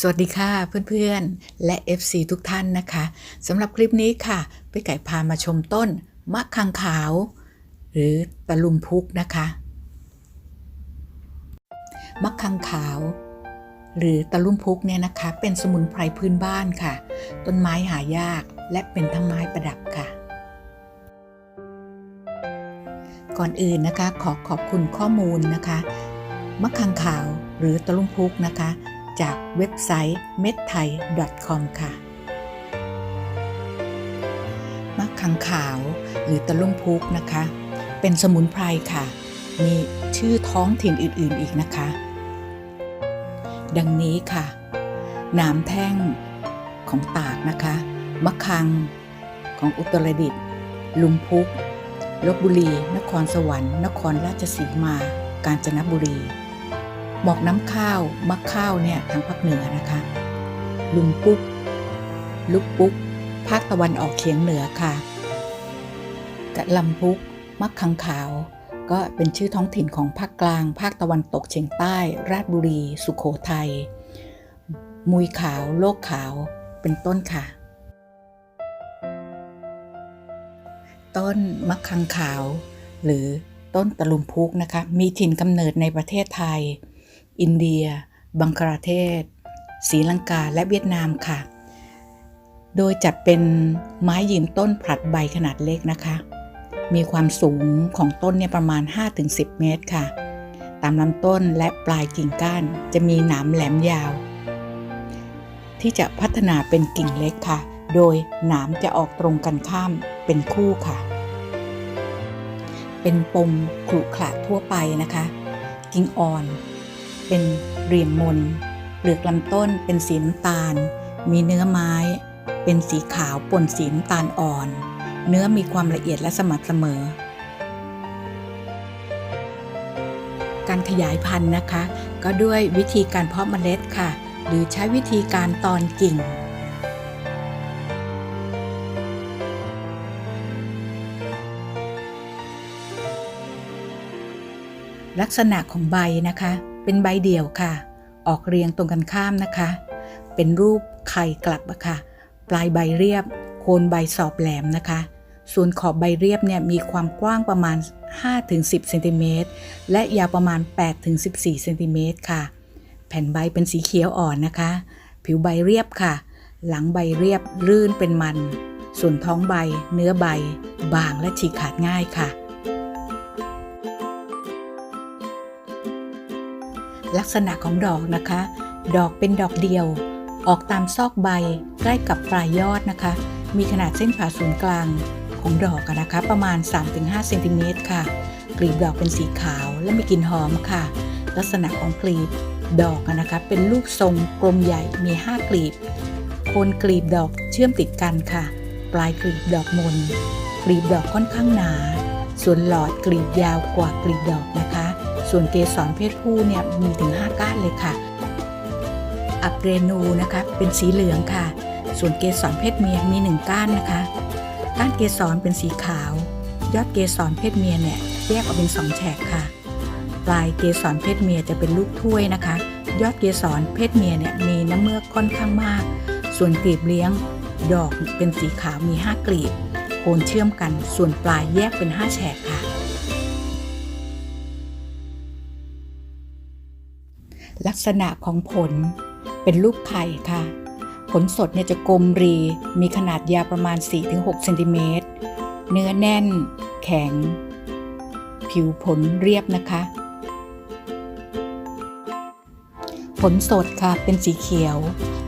สวัสดีค่ะเพื่อนๆ และ FC ทุกท่านนะคะสำหรับคลิปนี้ค่ะไปไก่พามาชมต้นมะคังขาว หรือตะลุมพุกนะคะมะคังขาว หรือตะลุมพุกเนี่ยนะคะ เป็นสมุนไพรพื้นบ้านค่ะ ต้นไม้หายากและเป็นทั้งไม้ประดับค่ะ ก่อนอื่นนะคะขอขอบคุณข้อมูลนะคะมะคังขาวหรือตะลุมพุกนะคะ จากเว็บไซต์ m e d t h a i com ค่ะมะขังขาวหรือตะลุ่มพุกนะคะ เป็นสมุนไพรค่ะ มีชื่อท้องถิ่นอื่นๆอีกนะคะ ดังนี้ค่ะนามแท่งของตากนะคะ มะคังของอุตรดิตถ์ลุมพุกลบบุรี นครสวรรค์ นครราชสีมา กาญจนบุรี หมอกน้ำข้าวมะข้าวเนี่ยทางภาคเหนือนะคะ ลุมปุ๊ก ลุกปุ๊ก ภาคตะวันออกเฉียงเหนือค่ะกะลำพุกมักคังขาว ก็เป็นชื่อท้องถิ่นของภาคกลาง ภาคตะวันตกเฉียงใต้ ราชบุรี สุโขทัย มุยขาว โลกขาว เป็นต้นค่ะ ต้นมะคังขาว หรือต้นตะลุมพุกนะคะ มีถิ่นกำเนิดในประเทศไทย อินเดีย บังคลาเทศศรีลังกา และเวียดนามค่ะ โดยจัดเป็นไม้ยืนต้นผลัดใบขนาดเล็กนะคะ มีความสูงของต้นเนี่ยประมาณ 5-10 เมตรค่ะ ตามลำต้นและปลายกิ่งก้านจะมีหนามแหลมยาว ที่จะพัฒนาเป็นกิ่งเล็กค่ะ โดยหนามจะออกตรงกันข้ามเป็นคู่ค่ะ เป็นปมขรุขระทั่วไปนะคะ กิ่งอ่อน เป็นเหลี่ยมมนเปลือกลำต้นเป็นสีน้ำตาล มีเนื้อไม้ เป็นสีขาวปนสีน้ำตาลอ่อน เนื้อมีความละเอียดและสม่ำเสมอ การขยายพันธุ์นะคะ ก็ด้วยวิธีการเพาะเมล็ดค่ะ หรือใช้วิธีการตอนกิ่งลักษณะของใบนะคะ เป็นใบเดี่ยวค่ะ ออกเรียงตรงกันข้ามนะคะ เป็นรูปไข่กลับอะค่ะ ปลายใบเรียบ โคนใบสอบแหลมนะคะ ส่วนขอบใบเรียบเนี่ยมีความกว้างประมาณ 5-10เซนติเมตรและยาวประมาณ 8-14เซนติเมตรค่ะ แผ่นใบเป็นสีเขียวอ่อนนะคะ ผิวใบเรียบค่ะ หลังใบเรียบ ลื่นเป็นมัน ส่วนท้องใบ เนื้อใบ บางและฉีกขาดง่ายค่ะ ลักษณะของดอกนะคะ ดอกเป็นดอกเดียว ออกตามซอกใบใกล้กับปลายยอดนะคะ มีขนาดเส้นผ่าศูนย์กลางของดอกนะคะ ประมาณ 3-5เซนติเมตรค่ะ กลีบดอกเป็นสีขาวและมีกลิ่นหอมค่ะ ลักษณะของกลีบดอกอะนะคะเป็นรูปทรงกลมใหญ่มี 5 กลีบ โคนกลีบดอกเชื่อมติดกันค่ะ ปลายกลีบดอกมน กลีบดอกค่อนข้างหนา ส่วนหลอดกลีบยาวกว่ากลีบดอกนะคะ ส่วนเกสรเพศผู้เนี่ยมีถึง 5 ก้านเลยค่ะ อับเรนูนะคะเป็นสีเหลืองค่ะ ส่วนเกสรเพศเมียมี 1 ก้านนะคะ ก้านเกสรเป็นสีขาว ยอดเกสรเพศเมียเนี่ยแยกออกเป็นสองแฉกค่ะ ปลายเกสรเพศเมียจะเป็นลูกถ้วยนะคะ ยอดเกสรเพศเมียเนี่ยมีน้ำเมือกค่อนข้างมาก ส่วนกลีบเลี้ยงดอกเป็นสีขาวมี 5 กลีบโคนเชื่อมกัน ส่วนปลายแยกเป็น 5 แฉกค่ะ ลักษณะของผลเป็นรูปไข่ค่ะ ผลสดเนี่ยจะกลมรี มีขนาดยาวประมาณ 4-6เซนติเมตร เนื้อแน่น แข็ง ผิวผลเรียบนะคะ ผลสดค่ะเป็นสีเขียว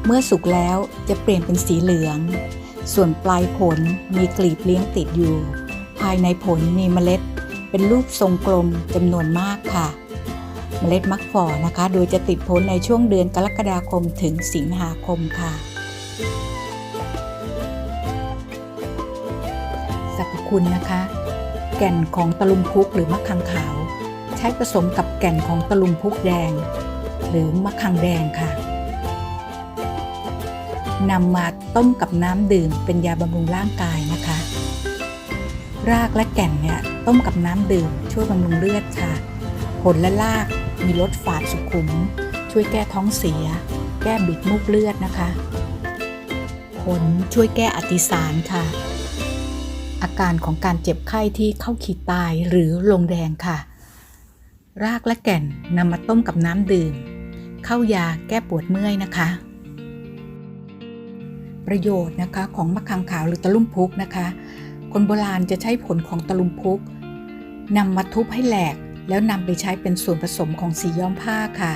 เมื่อสุกแล้วจะเปลี่ยนเป็นสีเหลือง ส่วนปลายผลมีกลีบเลี้ยงติดอยู่ ภายในผลมีเมล็ด เป็นรูปทรงกลมจำนวนมากค่ะ เมล็ดมักฝ่อนะคะ โดยจะติดผลในช่วงเดือนกรกฎาคมถึงสิงหาคมค่ะสรรพคุณนะคะ แก่นของตะลุมพุกหรือมะขังขาว ใช้ผสมกับแก่นของตะลุมพุกแดง หรือมะขังแดงค่ะนำมาต้มกับน้ำดื่มเป็นยาบำรุงร่างกายนะคะ รากและแก่นเนี่ยต้มกับน้ำดื่มช่วยบำรุงเลือดค่ะ ผลและราก มีรสฝาดสุขุม ช่วยแก้ท้องเสีย แก้บิดมูกเลือดนะคะผลช่วยแก้อติสารค่ะ อาการของการเจ็บไข้ที่เข้าขีดตายหรือลงแดงค่ะ รากและแก่นนำมาต้มกับน้ำดื่ม เข้ายาแก้ปวดเมื่อยนะคะ ประโยชน์นะคะของมะขามขาวหรือตะลุ่มพุกนะคะ คนโบราณจะใช้ผลของตะลุมพุกนำมาทุบให้แหลก แล้วนำไปใช้เป็นส่วนผสมของสีย้อมผ้าค่ะ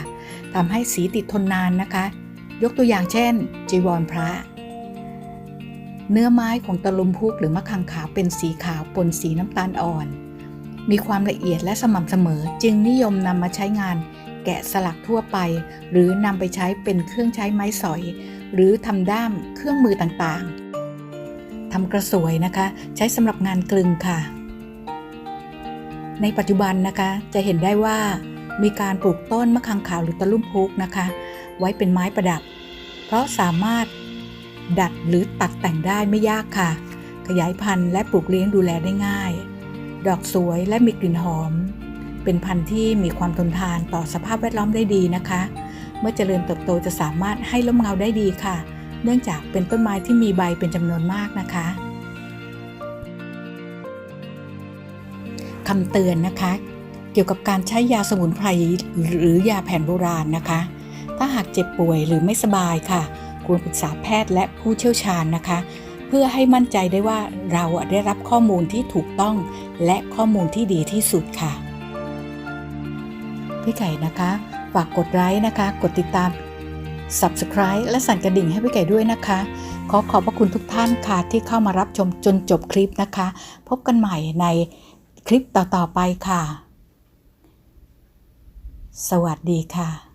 ทำให้สีติดทนนานนะคะ ยกตัวอย่างเช่น จีวรพระ เนื้อไม้ของตะลุมพุกหรือมะขามขาวเป็นสีขาวปนสีน้ำตาลอ่อน มีความละเอียดและสม่ำเสมอจึงนิยมนำมาใช้งานแกะสลักทั่วไป หรือนำไปใช้เป็นเครื่องใช้ไม้สอย หรือทำด้ามเครื่องมือต่างๆทำกระสวยนะคะ ใช้สำหรับงานกลึงค่ะ ในปัจจุบันนะคะ จะเห็นได้ว่ามีการปลูกต้นมะขามขาวหรือตะลุ่มพุกนะคะ ไว้เป็นไม้ประดับ เพราะสามารถดัดหรือตัดแต่งได้ไม่ยากค่ะ ขยายพันธุ์และปลูกเลี้ยงดูแลได้ง่าย ดอกสวยและมีกลิ่นหอม เป็นพันธุ์ที่มีความทนทานต่อสภาพแวดล้อมได้ดีนะคะ เมื่อเจริญเติบโตจะสามารถให้ร่มเงาได้ดีค่ะ เนื่องจากเป็นต้นไม้ที่มีใบเป็นจำนวนมากนะคะ คำเตือนนะคะ เกี่ยวกับการใช้ยาสมุนไพรหรือยาแผนโบราณนะคะ ถ้าหากเจ็บป่วยหรือไม่สบายค่ะ ควรปรึกษาแพทย์และผู้เชี่ยวชาญนะคะ เพื่อให้มั่นใจได้ว่าเราได้รับข้อมูลที่ถูกต้อง และข้อมูลที่ดีที่สุดค่ะ พี่ไก่นะคะ ฝากกดไลค์นะคะ กดติดตาม Subscribe และสั่นกระดิ่งให้พี่ไก่ด้วยนะคะ ขอขอบพระคุณทุกท่านค่ะที่เข้ามารับชมจนจบคลิปนะคะ พบกันใหม่ใน ลิปต่อๆไปค่ะ สวัสดีค่ะ